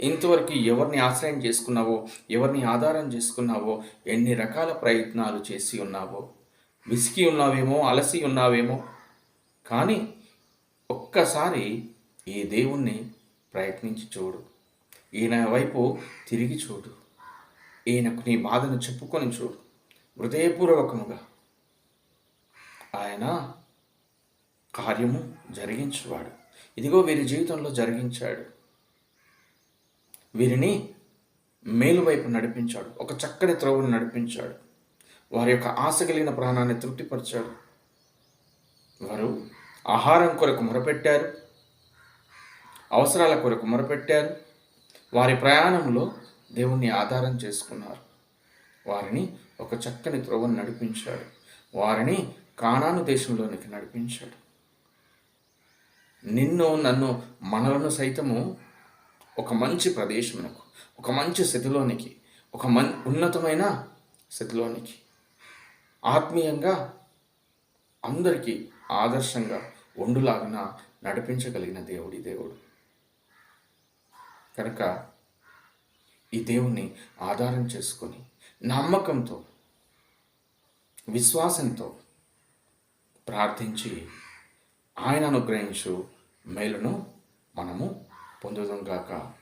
ఇంతవరకు ఎవరిని ఆశ్రయం చేసుకున్నావో ఎవరిని ఆధారం చేసుకున్నావో ఎన్ని రకాల ప్రయత్నాలు చేసి ఉన్నావో? విసిగి ఉన్నావేమో అలసి ఉన్నావేమో? కానీ ఒక్కసారి ఈ దేవుణ్ణి ప్రయత్నించి చూడు. ఈయన వైపు తిరిగి చూడు. ఈయనకు నీ బాధను చెప్పుకొని చూడు. హృదయపూర్వకముగా ఆయన కార్యము జరిగించువాడు. ఇదిగో వీరి జీవితంలో జరిగించాడు. వీరిని మేలువైపు నడిపించాడు. ఒక చక్కని త్రోవను నడిపించాడు. వారి యొక్క ఆశ కలిగిన ప్రాణాన్ని తృప్తిపరిచాడు. వారు ఆహారం కొరకు మొరపెట్టారు. అవసరాల కొరకు మొరపెట్టారు. వారి ప్రయాణంలో దేవుణ్ణి ఆధారం చేసుకున్నారు. వారిని ఒక చక్కని త్రోవను నడిపించాడు. వారిని కానాను దేశంలోనికి నడిపించాడు. నిన్ను నన్ను మనలను సైతము ఒక మంచి ప్రదేశమునకు ఒక మంచి స్థితిలోనికి ఒక మన్ ఉన్నతమైన స్థితిలోనికి. ఆత్మీయంగా అందరికీ ఆదర్శంగా ఒండులాగిన నడిపించగలిగిన దేవుడి దేవుడు. కనుక ఈ దేవుణ్ణి ఆధారం చేసుకొని నమ్మకంతో విశ్వాసంతో ప్రార్థించి ఆయన అనుగ్రహించు మేలును మనము 본조선가 가